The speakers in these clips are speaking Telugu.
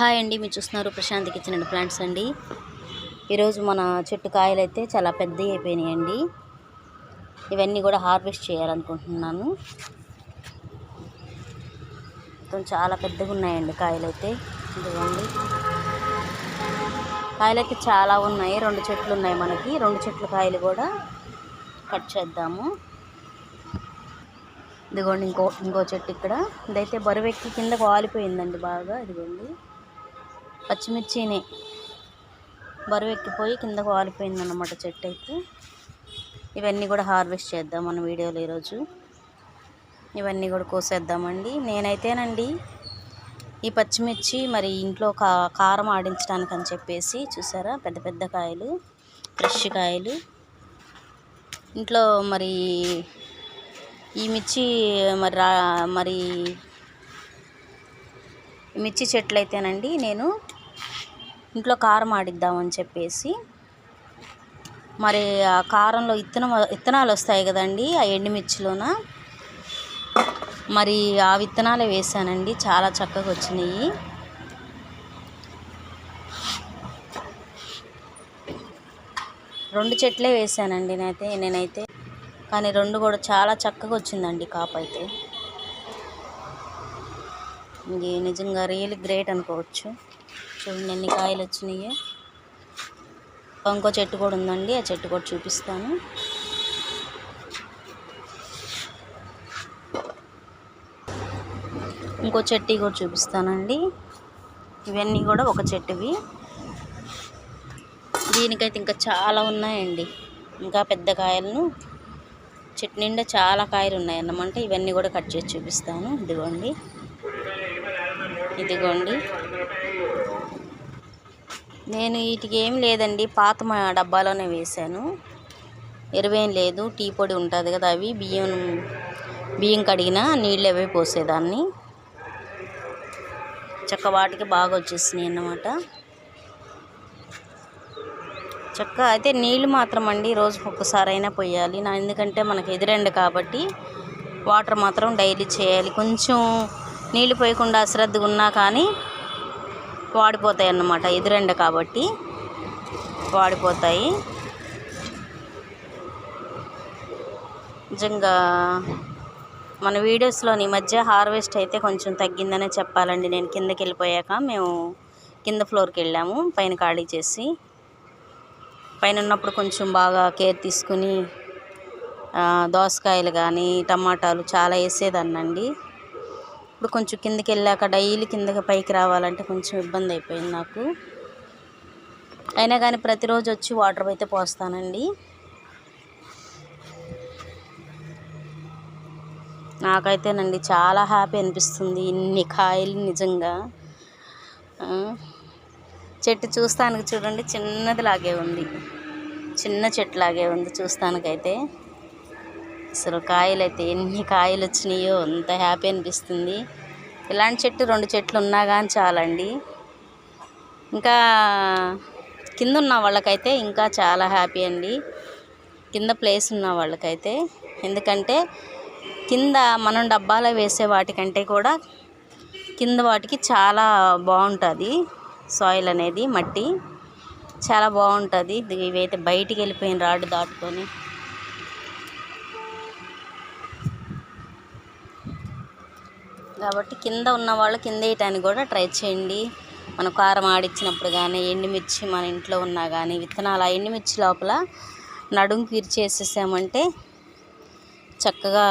హాయ్ అండి మీరు చూస్తున్నారు ప్రశాంత్ కిచెన్ అండ్ ప్లాంట్స్ అండి. ఈరోజు మన చెట్టు కాయలు అయితే చాలా పెద్దవి అయిపోయినాయండి. ఇవన్నీ కూడా హార్వెస్ట్ చేయాలనుకుంటున్నాను. మొత్తం చాలా పెద్దగా ఉన్నాయండి కాయలు అయితే ఇదిగోండి. కాయలు అయితే చాలా ఉన్నాయి రెండు చెట్లు ఉన్నాయి మనకి. రెండు చెట్ల కాయలు కూడా కట్ చేద్దాము. ఇదిగోండి ఇంకో ఇంకో చెట్టు ఇక్కడ. ఇదైతే బరువెక్కి కిందకు వాలిపోయిందండి బాగా. ఇదిగోండి. పచ్చిమిర్చిని బరువెక్కిపోయి కిందకు వాలిపోయిందన్నమాట చెట్టు అయితే ఇవన్నీ కూడా హార్వెస్ట్ చేద్దాం మన వీడియోలో ఈరోజు. ఇవన్నీ కూడా కోసేద్దామండి. నేనైతేనండి ఈ పచ్చిమిర్చి మరి ఇంట్లో కా కారం ఆడించడానికి అని చెప్పేసి చూసారా? పెద్ద పెద్ద కాయలు ఫ్రెష్ కాయలు. ఇంట్లో మరి ఈ మిర్చి మరి రా మరి మిర్చి చెట్లు అయితేనండి నేను ఇంట్లో కారం ఆడిద్దామని చెప్పేసి. మరి ఆ కారంలో ఇత్తనం విత్తనాలు వస్తాయి కదండి ఆ ఎండుమిర్చిలోన మరి ఆ విత్తనాలే వేసానండి చాలా చక్కగా వచ్చినాయి. రెండు చెట్లే వేసానండి నేనైతే నేనైతే. కానీ రెండు కూడా చాలా చక్కగా వచ్చిందండి కాపు అయితే. ఇది నిజంగా రియల్ గ్రేట్ అనుకోవచ్చు. చూడండి ఎన్ని కాయలు వచ్చినాయో. ఇంకో చెట్టు కూడా ఉందండి ఆ చెట్టు కూడా చూపిస్తాను. ఇంకో చెట్టు కూడా చూపిస్తానండి. ఇవన్నీ కూడా ఒక చెట్టువి. దీనికైతే ఇంకా చాలా ఉన్నాయండి. ఇంకా పెద్ద కాయలను. చెట్టు నిండా చాలా కాయలు ఉన్నాయి అన్నమాట ఇవన్నీ కూడా కట్ చేసి చూపిస్తాను. ఇదిగోండి. ఇదిగోండి. నేను వీటికి ఏం లేదండి పాత మా డబ్బాలోనే వేశాను. ఎరువేం లేదు టీ పొడి ఉంటుంది కదా అవి బియ్యం బియ్యం కడిగిన నీళ్ళు అవే పోసేదాన్ని. చక్క వాటికి బాగా వచ్చేసినాయి అన్నమాట. చక్క అయితే నీళ్ళు మాత్రం అండి రోజుకు ఒక్కసారి అయినా పోయాలి. నా ఎందుకంటే మనకు ఎదురండి కాబట్టి వాటర్ మాత్రం డైలీ చేయాలి. కొంచెం నీళ్ళు పోయకుండా అశ్రద్ధగా ఉన్నా కానీ వాడిపోతాయి అన్నమాట ఎదురెండ కాబట్టి వాడిపోతాయి. నిజంగా మన వీడియోస్లోని మధ్య హార్వెస్ట్ అయితే కొంచెం తగ్గిందనే చెప్పాలండి. నేను కిందకి వెళ్ళిపోయాక మేము కింద ఫ్లోర్కి వెళ్ళాము. పైన ఖాళీ చేసి పైన ఉన్నప్పుడు కొంచెం బాగా కేర్ తీసుకుని దోసకాయలు కానీ టమాటాలు చాలా వేసేదాన్నండి. ఇప్పుడు కొంచెం కిందకి వెళ్ళాక డైలీ కిందకి పైకి రావాలంటే కొంచెం ఇబ్బంది అయిపోయింది నాకు. అయినా కానీ ప్రతిరోజు వచ్చి వాటర్ అయితే పోస్తానండి. నాకైతేనండి చాలా హ్యాపీ అనిపిస్తుంది ఇన్ని కాయలు నిజంగా. చెట్టు చూస్తానికి చూడండి చిన్నది లాగే ఉంది. చిన్న చెట్టు లాగే ఉంది చూస్తానికైతే. అసలు కాయలు అయితే ఎన్ని కాయలు వచ్చినాయో అంత హ్యాపీ అనిపిస్తుంది. ఇలాంటి చెట్టు రెండు చెట్లు ఉన్నా కానీ చాలండి. ఇంకా కింద ఉన్న వాళ్ళకైతే ఇంకా చాలా హ్యాపీ అండి. కింద ప్లేస్ ఉన్న వాళ్ళకైతే. ఎందుకంటే కింద మనం డబ్బాలో వేసే వాటికంటే కూడా కింద వాటికి చాలా బాగుంటుంది సాయిల్ అనేది మట్టి. చాలా బాగుంటుంది. ఇవైతే బయటికి వెళ్ళిపోయిన రాడ్ దాటుకొని. కాబట్టి కింద ఉన్న వాళ్ళు కింద వేయటానికి కూడా ట్రై చేయండి. మన కారం ఆడిచ్చినప్పుడు కానీ ఎండుమిర్చి మన ఇంట్లో ఉన్నా కానీ విత్తనాలు ఆ ఎండుమిర్చి లోపల నడుంకి ఇరిచేసేసామంటే చక్కగా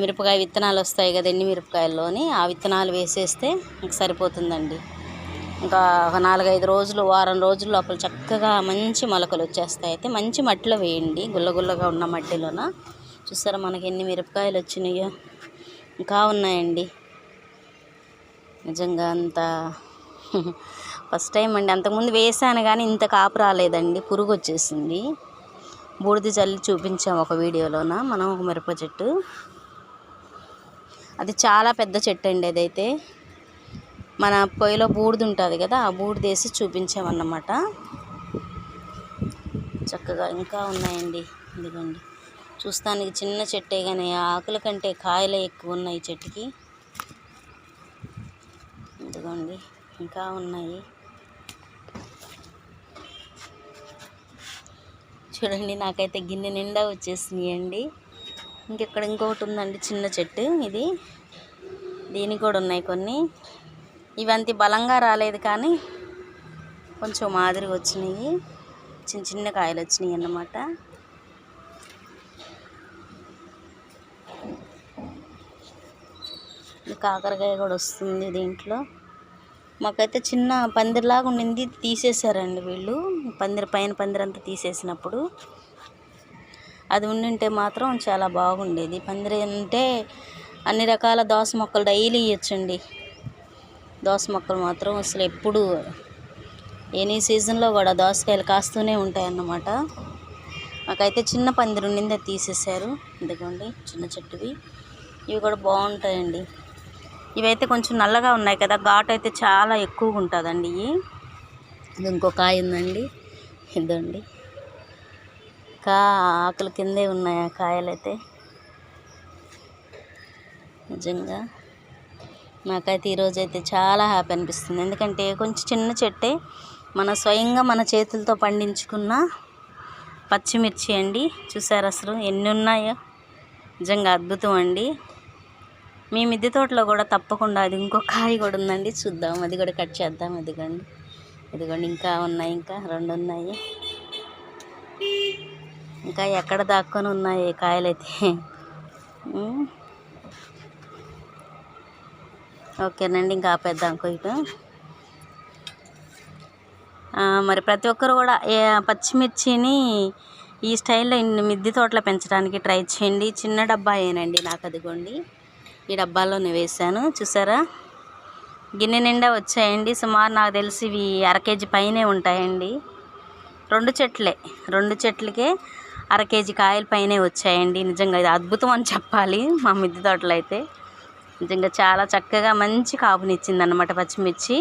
మిరపకాయ విత్తనాలు వస్తాయి కదా ఎన్ని మిరపకాయల్లోని ఆ విత్తనాలు వేసేస్తే సరిపోతుందండి. ఇంకా ఒక నాలుగైదు రోజులు వారం రోజుల లోపల చక్కగా మంచి మొలకలు వచ్చేస్తాయి. అయితే మంచి మట్టిలో వేయండి. గుల్లగుల్లగా ఉన్న మట్టిలోన? చూసారా మనకి ఎన్ని మిరపకాయలు వచ్చినాయో? ఇంకా ఉన్నాయండి. నిజంగా అంత ఫస్ట్ టైం అండి. అంతకుముందు వేసాను కానీ ఇంత కాపు రాలేదండి. పురుగు వచ్చేసింది. బూడిద చల్లి చూపించాము ఒక వీడియోలోన. మనం ఒక మిరప చెట్టు. అది చాలా పెద్ద చెట్టు అండి అదైతే. మన పొయ్యిలో బూడిద ఉంటుంది కదా ఆ బూడిద వేసి చూపించామన్నమాట. చక్కగా ఇంకా ఉన్నాయండి. ఇదిగోండి. చూస్తానికి చిన్న చెట్టే కానీ ఆకుల కంటే కాయలే ఎక్కువ ఉన్నాయి చెట్టుకి. ఇదిగోండి ఇంకా ఉన్నాయి. చూడండి నాకైతే గిన్నె నిండా వచ్చేసినాయండి. ఇంకెక్కడ ఇంకొకటి ఉందండి చిన్న చెట్టు ఇది. దీనికి కూడా ఉన్నాయి కొన్ని. ఇవంతి బలంగా రాలేదు కానీ కొంచెం మాదిరిగా వచ్చినాయి. చిన్న చిన్న కాయలు వచ్చినాయి అన్నమాట. కాకరకాయ కూడా వస్తుంది దీంట్లో. మాకైతే చిన్న పందిరిలాగా ఉండింది తీసేశారండి వీళ్ళు. పందిరి పైన పందిరంతా తీసేసినప్పుడు. అది ఉండింటే మాత్రం చాలా బాగుండేది. పందిరి అంటే అన్ని రకాల దోస మొక్కలు డైలీ ఇవ్వచ్చండి దోస మొక్కలు మాత్రం అసలు ఎప్పుడు ఎనీ సీజన్లో కూడా దోసకాయలు కాస్తూనే ఉంటాయి అన్నమాట మాకైతే చిన్న పందిరి ఉండింది తీసేశారు. ఎందుకండి చిన్న చెట్టువి. ఇవి కూడా బాగుంటాయండి. ఇవైతే కొంచెం నల్లగా ఉన్నాయి కదా ఘాటు అయితే చాలా ఎక్కువగా ఉంటుందండి ఇది ఇంకో కాయ ఉందండి ఇదండి. కా ఆకుల కిందే ఉన్నాయి ఆ కాయలైతే నిజంగా నాకైతే ఈరోజు అయితే చాలా హ్యాపీ అనిపిస్తుంది. ఎందుకంటే కొంచెం చిన్న చెట్టే మన స్వయంగా మన చేతులతో పండించుకున్న పచ్చిమిర్చి అండి. చూసారు అసలు ఎన్ని ఉన్నాయో? నిజంగా అద్భుతం అండి. మీ మిద్దె తోటలో కూడా తప్పకుండా అది ఇంకో కాయ కూడా ఉందండి. చూద్దాం. అది కూడా కట్ చేద్దాం. ఇదిగోండి. ఇదిగోండి. ఇంకా ఉన్నాయి. ఇంకా రెండు ఉన్నాయి. ఇంకా ఎక్కడ దాక్కొని ఉన్నాయి ఈ కాయలైతే ఓకేనండి. ఇంకా ఆపేద్దాం కొయ్యట. మరి ప్రతి ఒక్కరు కూడా పచ్చిమిర్చిని ఈ స్టైల్లో ఇన్ని మిద్దె తోటలో పెంచడానికి ట్రై చేయండి. చిన్న డబ్బా ఏనండి నాకు అదిగోండి. ఈ డబ్బాలోనే వేసాను చూసారా? గిన్నె నిండా వచ్చాయండి. సుమారు నాకు తెలిసి ఇవి అర కేజీ పైనే ఉంటాయండి. రెండు చెట్లే. రెండు చెట్లకే అర కేజీ కాయల పైనే వచ్చాయండి. నిజంగా ఇది అద్భుతం అని చెప్పాలి మా మిద్దె తోటలో అయితే. నిజంగా చాలా చక్కగా మంచి కాపునిచ్చింది అన్నమాట పచ్చిమిర్చి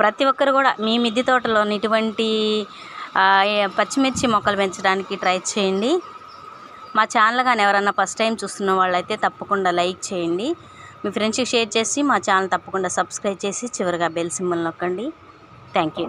ప్రతి ఒక్కరు కూడా మీ మిద్దె తోటలోని ఇటువంటి పచ్చిమిర్చి మొక్కలు పెంచడానికి ట్రై చేయండి. మా ఛానల్ కానీ ఎవరన్నా ఫస్ట్ టైం చూస్తున్న వాళ్ళైతే తప్పకుండా లైక్ చేయండి. మీ ఫ్రెండ్స్కి షేర్ చేసి మా ఛానల్ తప్పకుండా సబ్స్క్రైబ్ చేసి చివరిగా బెల్ సింబల్ నొక్కండి. Thank you